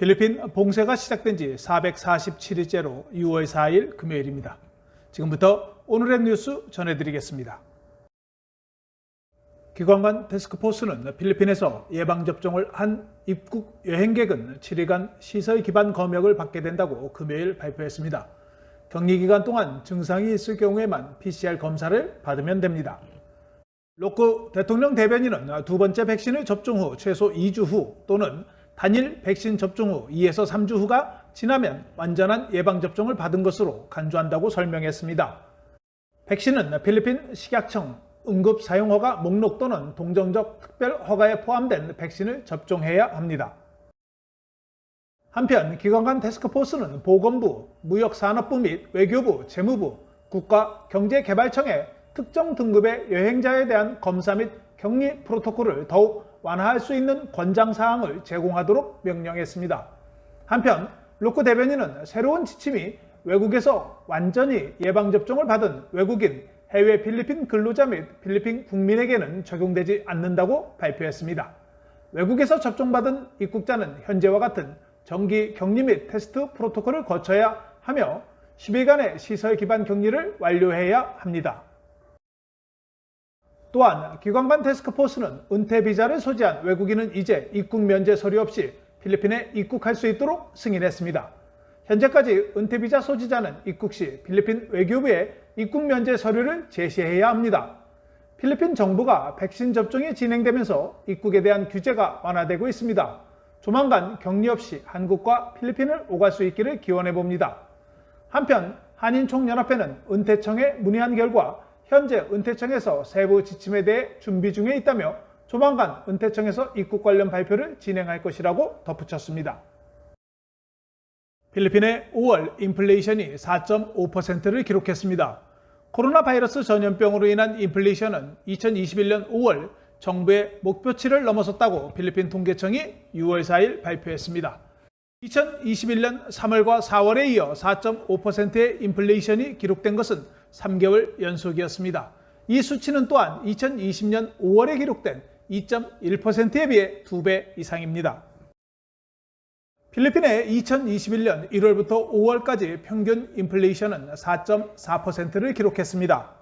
필리핀 봉쇄가 시작된 지 447일째로 6월 4일 금요일입니다. 지금부터 오늘의 뉴스 전해드리겠습니다. 기관관 테스크포스는 필리핀에서 예방접종을 한 입국 여행객은 7일간 시설 기반 검역을 받게 된다고 금요일 발표했습니다. 격리 기간 동안 증상이 있을 경우에만 PCR 검사를 받으면 됩니다. 로크 대통령 대변인은 두 번째 백신을 접종 후 최소 2주 후 또는 단일 백신 접종 후 2에서 3주 후가 지나면 완전한 예방접종을 받은 것으로 간주한다고 설명했습니다. 백신은 필리핀 식약청 응급 사용 허가 목록 또는 동정적 특별 허가에 포함된 백신을 접종해야 합니다. 한편 기관간 테스크포스는 보건부, 무역산업부 및 외교부, 재무부, 국가경제개발청에 특정 등급의 여행자에 대한 검사 및 격리 프로토콜을 더욱 완화할 수 있는 권장 사항을 제공하도록 명령했습니다. 한편 로크 대변인은 새로운 지침이 외국에서 완전히 예방접종을 받은 외국인, 해외 필리핀 근로자 및 필리핀 국민에게는 적용되지 않는다고 발표했습니다. 외국에서 접종받은 입국자는 현재와 같은 정기 격리 및 테스트 프로토콜을 거쳐야 하며 10일간의 시설 기반 격리를 완료해야 합니다. 또한 기관관 테스크포스는 은퇴 비자를 소지한 외국인은 이제 입국 면제 서류 없이 필리핀에 입국할 수 있도록 승인했습니다. 현재까지 은퇴 비자 소지자는 입국 시 필리핀 외교부에 입국 면제 서류를 제시해야 합니다. 필리핀 정부가 백신 접종이 진행되면서 입국에 대한 규제가 완화되고 있습니다. 조만간 격리 없이 한국과 필리핀을 오갈 수 있기를 기원해 봅니다. 한편 한인총연합회는 은퇴청에 문의한 결과 현재 은퇴청에서 세부 지침에 대해 준비 중에 있다며 조만간 은퇴청에서 입국 관련 발표를 진행할 것이라고 덧붙였습니다. 필리핀의 5월 인플레이션이 4.5%를 기록했습니다. 코로나 바이러스 전염병으로 인한 인플레이션은 2021년 5월 정부의 목표치를 넘어섰다고 필리핀 통계청이 6월 4일 발표했습니다. 2021년 3월과 4월에 이어 4.5%의 인플레이션이 기록된 것은 3개월 연속이었습니다. 이 수치는 또한 2020년 5월에 기록된 2.1%에 비해 2배 이상입니다. 필리핀의 2021년 1월부터 5월까지 평균 인플레이션은 4.4%를 기록했습니다.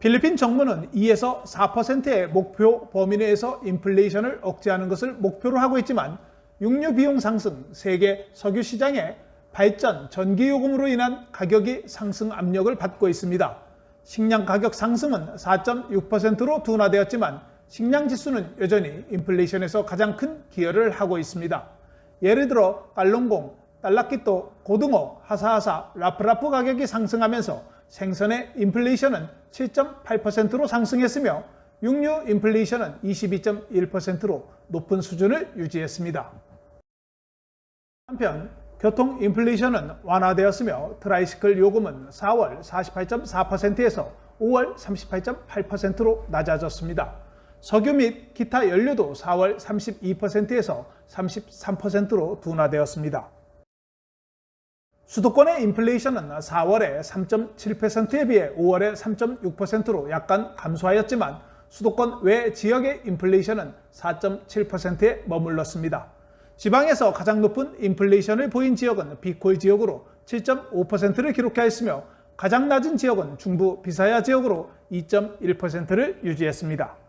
필리핀 정부는 2에서 4%의 목표 범위 내에서 인플레이션을 억제하는 것을 목표로 하고 있지만 육류 비용 상승, 세계 석유 시장의 발전, 전기 요금으로 인한 가격이 상승 압력을 받고 있습니다. 식량 가격 상승은 4.6%로 둔화되었지만 식량 지수는 여전히 인플레이션에서 가장 큰 기여를 하고 있습니다. 예를 들어 깔롱공, 달라키또, 고등어, 하사하사, 라프라프 가격이 상승하면서 생선의 인플레이션은 7.8%로 상승했으며 육류 인플레이션은 22.1%로 높은 수준을 유지했습니다. 한편 교통 인플레이션은 완화되었으며 트라이시클 요금은 4월 48.4%에서 5월 38.8%로 낮아졌습니다. 석유 및 기타 연료도 4월 32%에서 33%로 둔화되었습니다. 수도권의 인플레이션은 4월에 3.7%에 비해 5월에 3.6%로 약간 감소하였지만 수도권 외 지역의 인플레이션은 4.7%에 머물렀습니다. 지방에서 가장 높은 인플레이션을 보인 지역은 비콜 지역으로 7.5%를 기록하였으며 가장 낮은 지역은 중부 비사야 지역으로 2.1%를 유지했습니다.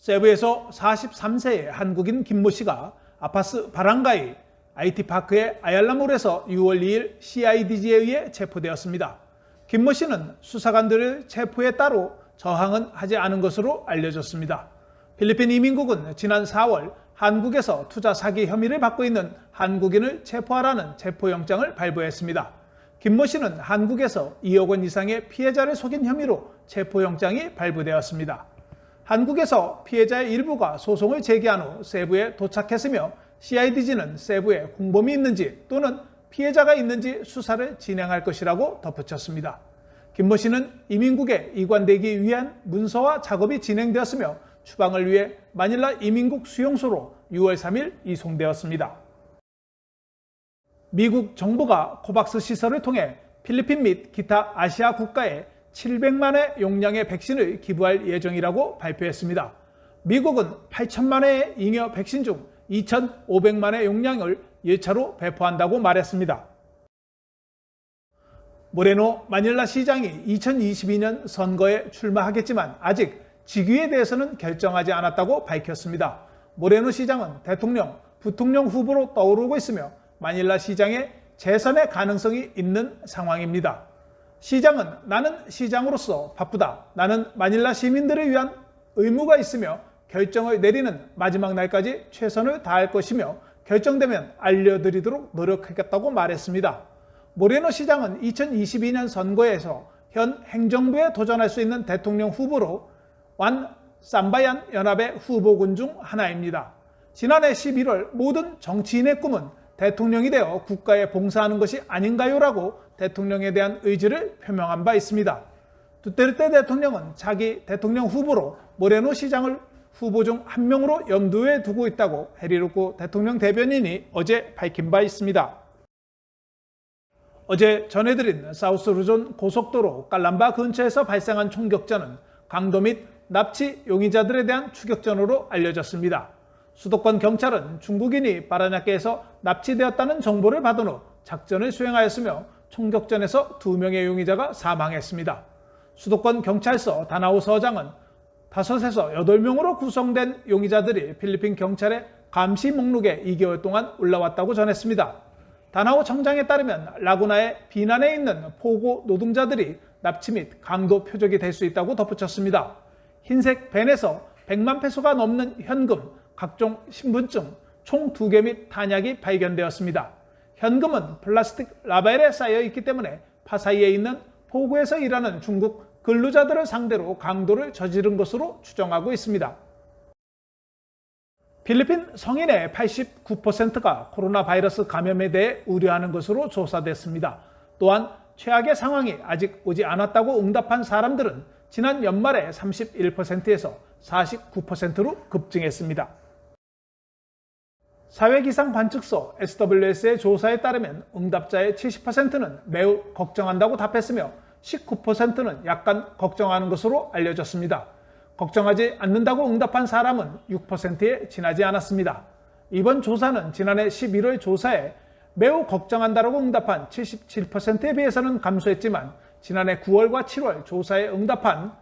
세부에서 43세의 한국인 김모 씨가 아파스 바랑가이 IT파크의 아얄라몰에서 6월 2일 CIDG에 의해 체포되었습니다. 김모 씨는 수사관들을 체포에 따로 저항은 하지 않은 것으로 알려졌습니다. 필리핀 이민국은 지난 4월 한국에서 투자 사기 혐의를 받고 있는 한국인을 체포하라는 체포영장을 발부했습니다. 김모 씨는 한국에서 2억 원 이상의 피해자를 속인 혐의로 체포영장이 발부되었습니다. 한국에서 피해자의 일부가 소송을 제기한 후 세부에 도착했으며 CIDG는 세부에 공범이 있는지 또는 피해자가 있는지 수사를 진행할 것이라고 덧붙였습니다. 김모 씨는 이민국에 이관되기 위한 문서화 작업이 진행되었으며 추방을 위해 마닐라 이민국 수용소로 6월 3일 이송되었습니다. 미국 정부가 코박스 시설을 통해 필리핀 및 기타 아시아 국가에 700만의 용량의 백신을 기부할 예정이라고 발표했습니다. 미국은 8천만의 잉여 백신 중 2,500만의 용량을 1차로 배포한다고 말했습니다. 모레노 마닐라 시장이 2022년 선거에 출마하겠지만 아직 직위에 대해서는 결정하지 않았다고 밝혔습니다. 모레노 시장은 대통령, 부통령 후보로 떠오르고 있으며 마닐라 시장의 재선의 가능성이 있는 상황입니다. 시장은 나는 시장으로서 바쁘다. 나는 마닐라 시민들을 위한 의무가 있으며 결정을 내리는 마지막 날까지 최선을 다할 것이며 결정되면 알려드리도록 노력하겠다고 말했습니다. 모레노 시장은 2022년 선거에서 현 행정부에 도전할 수 있는 대통령 후보로 완 삼바얀 연합의 후보군 중 하나입니다. 지난해 11월 모든 정치인의 꿈은 대통령이 되어 국가에 봉사하는 것이 아닌가요라고 대통령에 대한 의지를 표명한 바 있습니다. 두테르테 대통령은 자기 대통령 후보로 모레노 시장을 후보 중 한 명으로 염두에 두고 있다고 해리로코 대통령 대변인이 어제 밝힌 바 있습니다. 어제 전해드린 사우스 루존 고속도로 깔람바 근처에서 발생한 총격전은 강도 및 납치 용의자들에 대한 추격전으로 알려졌습니다. 수도권 경찰은 중국인이 바라냐케에서 납치되었다는 정보를 받은 후 작전을 수행하였으며 총격전에서 두 명의 용의자가 사망했습니다. 수도권 경찰서 다나우 서장은 5에서 8명으로 구성된 용의자들이 필리핀 경찰의 감시 목록에 2개월 동안 올라왔다고 전했습니다. 다나오 청장에 따르면 라구나의 비난에 있는 포고 노동자들이 납치 및 강도 표적이 될 수 있다고 덧붙였습니다. 흰색 벤에서 100만 페소가 넘는 현금, 각종 신분증, 총 2개 및 탄약이 발견되었습니다. 현금은 플라스틱 라벨에 쌓여 있기 때문에 파사이에 있는 포구에서 일하는 중국 근로자들을 상대로 강도를 저지른 것으로 추정하고 있습니다. 필리핀 성인의 89%가 코로나 바이러스 감염에 대해 우려하는 것으로 조사됐습니다. 또한 최악의 상황이 아직 오지 않았다고 응답한 사람들은 지난 연말에 31%에서 49%로 급증했습니다. 사회기상 관측소 SWS의 조사에 따르면 응답자의 70%는 매우 걱정한다고 답했으며 19%는 약간 걱정하는 것으로 알려졌습니다. 걱정하지 않는다고 응답한 사람은 6%에 지나지 않았습니다. 이번 조사는 지난해 11월 조사에 매우 걱정한다고 응답한 77%에 비해서는 감소했지만 지난해 9월과 7월 조사에 응답한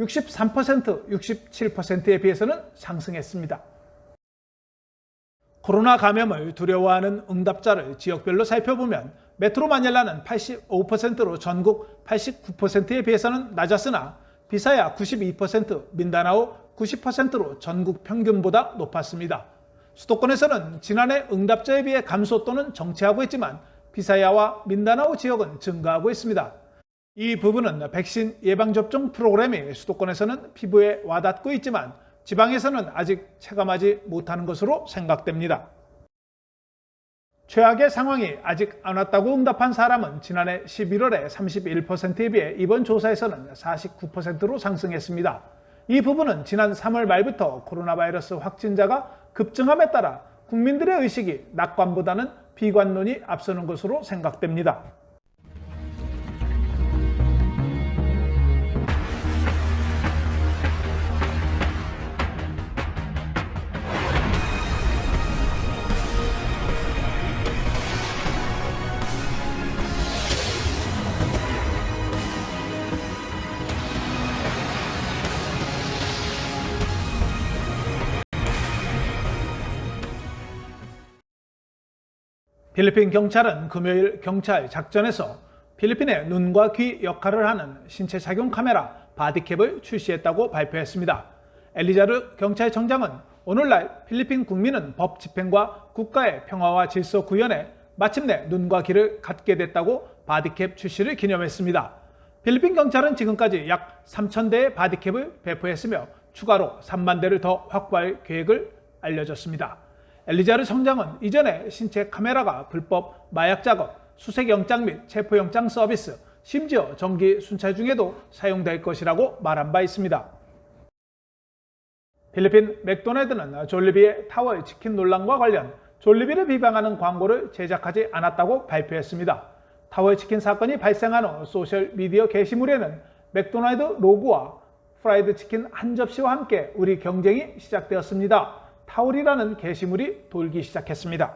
63%, 67%에 비해서는 상승했습니다. 코로나 감염을 두려워하는 응답자를 지역별로 살펴보면 메트로 마닐라는 85%로 전국 89%에 비해서는 낮았으나 비사야 92%, 민다나오 90%로 전국 평균보다 높았습니다. 수도권에서는 지난해 응답자에 비해 감소 또는 정체하고 있지만 비사야와 민다나오 지역은 증가하고 있습니다. 이 부분은 백신 예방접종 프로그램이 수도권에서는 피부에 와닿고 있지만 지방에서는 아직 체감하지 못하는 것으로 생각됩니다. 최악의 상황이 아직 안 왔다고 응답한 사람은 지난해 11월에 31%에 비해 이번 조사에서는 49%로 상승했습니다. 이 부분은 지난 3월 말부터 코로나 바이러스 확진자가 급증함에 따라 국민들의 의식이 낙관보다는 비관론이 앞서는 것으로 생각됩니다. 필리핀 경찰은 금요일 경찰 작전에서 필리핀의 눈과 귀 역할을 하는 신체 착용 카메라 바디캡을 출시했다고 발표했습니다. 엘리자르 경찰청장은 오늘날 필리핀 국민은 법 집행과 국가의 평화와 질서 구현에 마침내 눈과 귀를 갖게 됐다고 바디캡 출시를 기념했습니다. 필리핀 경찰은 지금까지 약 3,000대의 바디캡을 배포했으며 추가로 3만 대를 더 확보할 계획을 알려졌습니다. 엘리자르 청장은 이전에 신체 카메라가 불법 마약 작업, 수색 영장 및 체포 영장 서비스, 심지어 정기 순찰 중에도 사용될 것이라고 말한 바 있습니다. 필리핀 맥도날드는 졸리비의 타워의 치킨 논란과 관련 졸리비를 비방하는 광고를 제작하지 않았다고 발표했습니다. 타워의 치킨 사건이 발생한 후 소셜 미디어 게시물에는 맥도날드 로고와 프라이드 치킨 한 접시와 함께 우리 경쟁이 시작되었습니다. 타올이라는 게시물이 돌기 시작했습니다.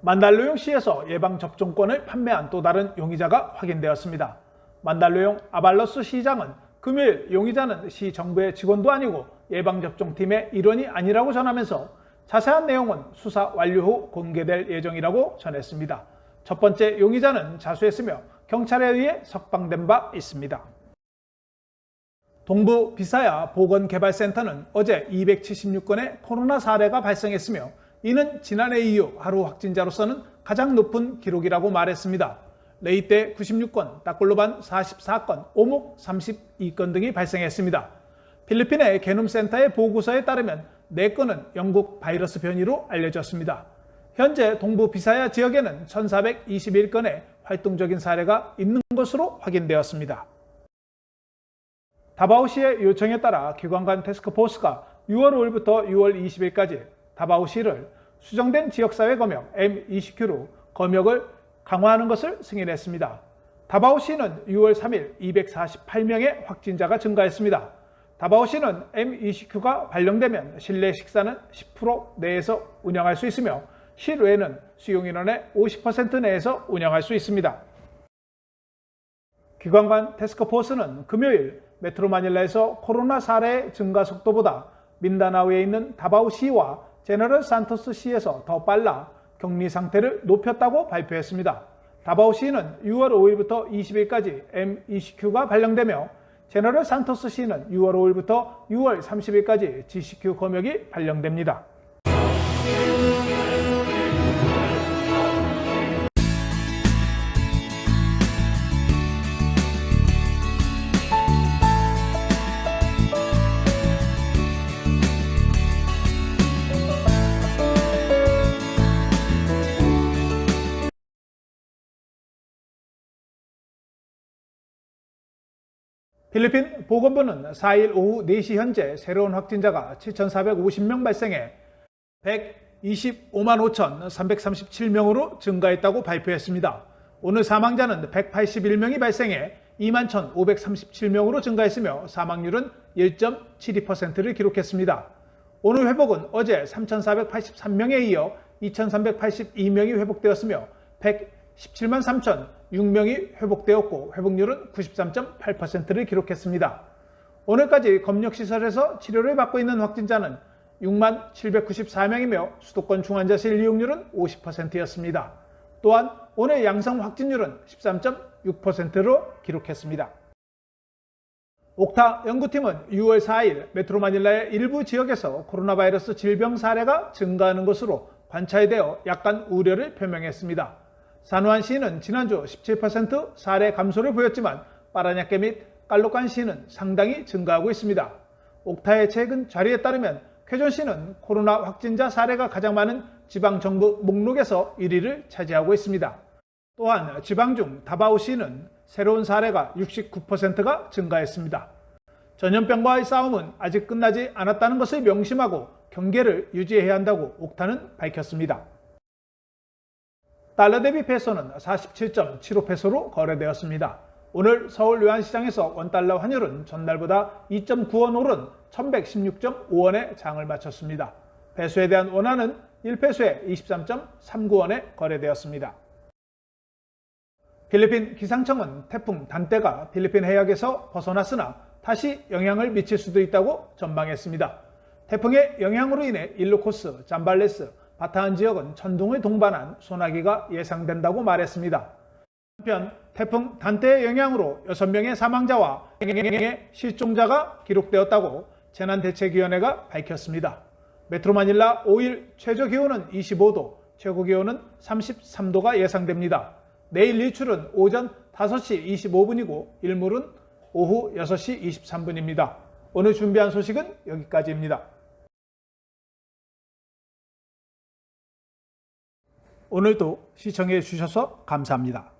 만달로용 시에서 예방접종권을 판매한 또 다른 용의자가 확인되었습니다. 만달로용 아발러스 시장은 금요일 용의자는 시 정부의 직원도 아니고 예방접종팀의 일원이 아니라고 전하면서 자세한 내용은 수사 완료 후 공개될 예정이라고 전했습니다. 첫 번째 용의자는 자수했으며 경찰에 의해 석방된 바 있습니다. 동부 비사야 보건개발센터는 어제 276건의 코로나 사례가 발생했으며 이는 지난해 이후 하루 확진자로서는 가장 높은 기록이라고 말했습니다. 레이때 96건, 따꼴로반 44건, 오목 32건 등이 발생했습니다. 필리핀의 게놈센터의 보고서에 따르면 4건은 영국 바이러스 변이로 알려졌습니다. 현재 동부 비사야 지역에는 1421건의 활동적인 사례가 있는 것으로 확인되었습니다. 다바오시의 요청에 따라 기관간 테스크포스가 6월 5일부터 6월 20일까지 다바오시를 수정된 지역사회 검역 M29로 검역을 강화하는 것을 승인했습니다. 다바오시는 6월 3일 248명의 확진자가 증가했습니다. 다바오시는 M29가 발령되면 실내 식사는 10% 내에서 운영할 수 있으며 실외는 수용인원의 50% 내에서 운영할 수 있습니다. 기관관 테스크포스는 금요일 메트로 마닐라에서 코로나 사례 증가 속도보다 민다나우에 있는 다바오시와 제너럴 산토스 시에서 더 빨라 격리 상태를 높였다고 발표했습니다. 다바오시는 6월 5일부터 20일까지 M29가 발령되며 제너럴 산토스 시는 6월 5일부터 6월 30일까지 GCQ 검역이 발령됩니다. 필리핀 보건부는 4일 오후 4시 현재 새로운 확진자가 7,450명 발생해 125만 5,337명으로 증가했다고 발표했습니다. 오늘 사망자는 181명이 발생해 2만 1,537명으로 증가했으며 사망률은 1.72%를 기록했습니다. 오늘 회복은 어제 3,483명에 이어 2,382명이 회복되었으며 117만 3,006명이 회복되었고 회복률은 93.8%를 기록했습니다. 오늘까지 검역시설에서 치료를 받고 있는 확진자는 6만 794명이며 수도권 중환자실 이용률은 50%였습니다. 또한 오늘 양성 확진율은 13.6%로 기록했습니다. 옥타 연구팀은 6월 4일 메트로 마닐라의 일부 지역에서 코로나 바이러스 질병 사례가 증가하는 것으로 관찰이 되어 약간 우려를 표명했습니다. 산후안시는 지난주 17% 사례 감소를 보였지만 빠라냐케 및 깔로칸 시는 상당히 증가하고 있습니다. 옥타의 최근 자료에 따르면 쾌존시는 코로나 확진자 사례가 가장 많은 지방정부 목록에서 1위를 차지하고 있습니다. 또한 지방 중 다바오 시는 새로운 사례가 69%가 증가했습니다. 전염병과의 싸움은 아직 끝나지 않았다는 것을 명심하고 경계를 유지해야 한다고 옥타는 밝혔습니다. 달러 대비 페소는 47.75페소로 거래되었습니다. 오늘 서울 외환시장에서 원달러 환율은 전날보다 2.9원 오른 1116.5원에 장을 마쳤습니다. 페소에 대한 원화는 1페소에 23.39원에 거래되었습니다. 필리핀 기상청은 태풍 단떼가 필리핀 해역에서 벗어났으나 다시 영향을 미칠 수도 있다고 전망했습니다. 태풍의 영향으로 인해 일루코스, 잠발레스, 바타한 지역은 천둥을 동반한 소나기가 예상된다고 말했습니다. 한편 태풍 단테의 영향으로 6명의 사망자와 1명의 실종자가 기록되었다고 재난대책위원회가 밝혔습니다. 메트로 마닐라 5일 최저 기온은 25도, 최고 기온은 33도가 예상됩니다. 내일 일출은 오전 5시 25분이고 일몰은 오후 6시 23분입니다. 오늘 준비한 소식은 여기까지입니다. 오늘도 시청해 주셔서 감사합니다.